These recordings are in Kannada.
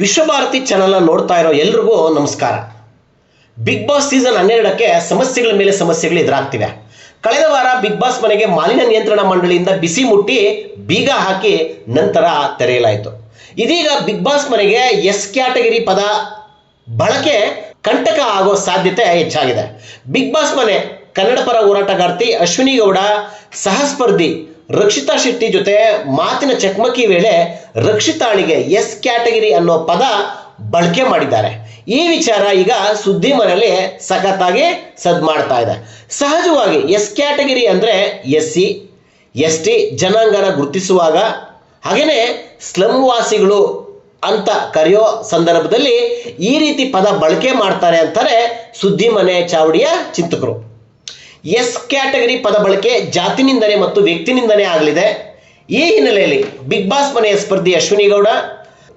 ವಿಶ್ವಭಾರತಿ ಚಾನಲ್ನ ನೋಡ್ತಾ ಇರೋ ಎಲ್ರಿಗೂ ನಮಸ್ಕಾರ. ಬಿಗ್ ಬಾಸ್ ಸೀಸನ್ ಹನ್ನೆರಡಕ್ಕೆ ಸಮಸ್ಯೆಗಳ ಮೇಲೆ ಸಮಸ್ಯೆಗಳು ಎದುರಾಗ್ತಿವೆ. ಕಳೆದ ವಾರ ಬಿಗ್ ಬಾಸ್ ಮನೆಗೆ ಮಾಲಿನ್ಯ ನಿಯಂತ್ರಣ ಮಂಡಳಿಯಿಂದ ಬಿಸಿ ಮುಟ್ಟಿ ಬೀಗ ಹಾಕಿ ನಂತರ ತೆರೆಯಲಾಯಿತು. ಇದೀಗ ಬಿಗ್ ಬಾಸ್ ಮನೆಗೆ ಎಸ್ ಕ್ಯಾಟಗರಿ ಪದ ಬಳಕೆ ಕಂಟಕ ಆಗೋ ಸಾಧ್ಯತೆ ಹೆಚ್ಚಾಗಿದೆ. ಬಿಗ್ ಬಾಸ್ ಮನೆ ಕನ್ನಡ ಪರ ಹೋರಾಟಗಾರ್ತಿ ಅಶ್ವಿನಿ ಗೌಡ ಸಹಸ್ಪರ್ಧಿ ರಕ್ಷಿತಾ ಶೆಟ್ಟಿ ಜೊತೆ ಮಾತಿನ ಚಕಮಕಿ ವೇಳೆ ರಕ್ಷಿತಾಳಿಗೆ ಎಸ್ ಕ್ಯಾಟಗರಿ ಅನ್ನೋ ಪದ ಬಳಕೆ ಮಾಡಿದ್ದಾರೆ. ಈ ವಿಚಾರ ಈಗ ಸುದ್ದಿ ಮನೆಯಲ್ಲಿ ಸಖತ್ತಾಗಿ ಸದ್ ಮಾಡ್ತಾ ಇದೆ. ಸಹಜವಾಗಿ ಎಸ್ ಕ್ಯಾಟಗರಿ ಅಂದರೆ ಎಸ್ ಸಿ, ಎಸ್ ಟಿ ಜನಾಂಗನ ಗುರುತಿಸುವಾಗ ಹಾಗೆಯೇ ಸ್ಲಮ್ ವಾಸಿಗಳು ಅಂತ ಕರೆಯೋ ಸಂದರ್ಭದಲ್ಲಿ ಈ ರೀತಿ ಪದ ಬಳಕೆ ಮಾಡ್ತಾರೆ ಅಂತಾರೆ ಸುದ್ದಿ ಮನೆ ಚಾವಡಿಯ ಚಿಂತಕರು. ಎಸ್ ಕ್ಯಾಟಗರಿ ಪದ ಬಳಕೆ ಜಾತಿನಿಂದನೇ ಮತ್ತು ವ್ಯಕ್ತಿನಿಂದನೇ ಆಗಲಿದೆ. ಈ ಹಿನ್ನೆಲೆಯಲ್ಲಿ ಬಿಗ್ ಬಾಸ್ ಮನೆಯ ಸ್ಪರ್ಧಿ Ashwini Gowda,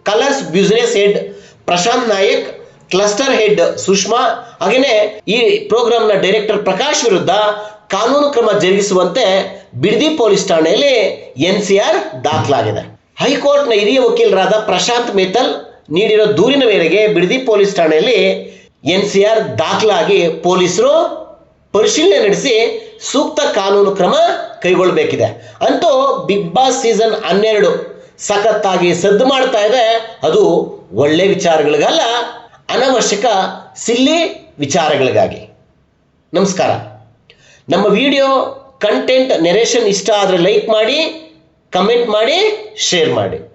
Colors business head Prashanth Nayak, cluster head Sushma ಹಾಗೆಯೇ ಈ ಪ್ರೋಗ್ರಾಂನ ಡೈರೆಕ್ಟರ್ ಪ್ರಕಾಶ್ ವಿರುದ್ಧ ಕಾನೂನು ಕ್ರಮ ಜರುಗಿಸುವಂತೆ ಬಿಡದಿ ಪೊಲೀಸ್ ಠಾಣೆಯಲ್ಲಿ ಎನ್ ಸಿ ಆರ್ ದಾಖಲಾಗಿದೆ. ಹೈಕೋರ್ಟ್ನ ಹಿರಿಯ ವಕೀಲರಾದ ಪ್ರಶಾಂತ್ ಮೇತಲ್ ನೀಡಿರೋ ದೂರಿನ ಮೇರೆಗೆ ಬಿಡದಿ ಪೊಲೀಸ್ ಠಾಣೆಯಲ್ಲಿ ಎನ್ ಸಿ ಆರ್ ದಾಖಲಾಗಿ ಪೊಲೀಸರು ಪರಿಶೀಲನೆ ನಡೆಸಿ ಸೂಕ್ತ ಕಾನೂನು ಕ್ರಮ ಕೈಗೊಳ್ಳಬೇಕಿದೆ. ಅಂತೂ ಬಿಗ್ ಬಾಸ್ ಸೀಸನ್ ಹನ್ನೆರಡು ಸಖತ್ತಾಗಿ ಸದ್ದು ಮಾಡ್ತಾ ಇದೆ. ಅದು ಒಳ್ಳೆ ವಿಚಾರಗಳಿಗಲ್ಲ, ಅನವಶ್ಯಕ ಸಿಲ್ಲಿ ವಿಚಾರಗಳಿಗಾಗಿ. ನಮಸ್ಕಾರ. ನಮ್ಮ ವಿಡಿಯೋ ಕಂಟೆಂಟ್ ನೆರೇಷನ್ ಇಷ್ಟ ಆದರೆ ಲೈಕ್ ಮಾಡಿ, ಕಮೆಂಟ್ ಮಾಡಿ, ಶೇರ್ ಮಾಡಿ.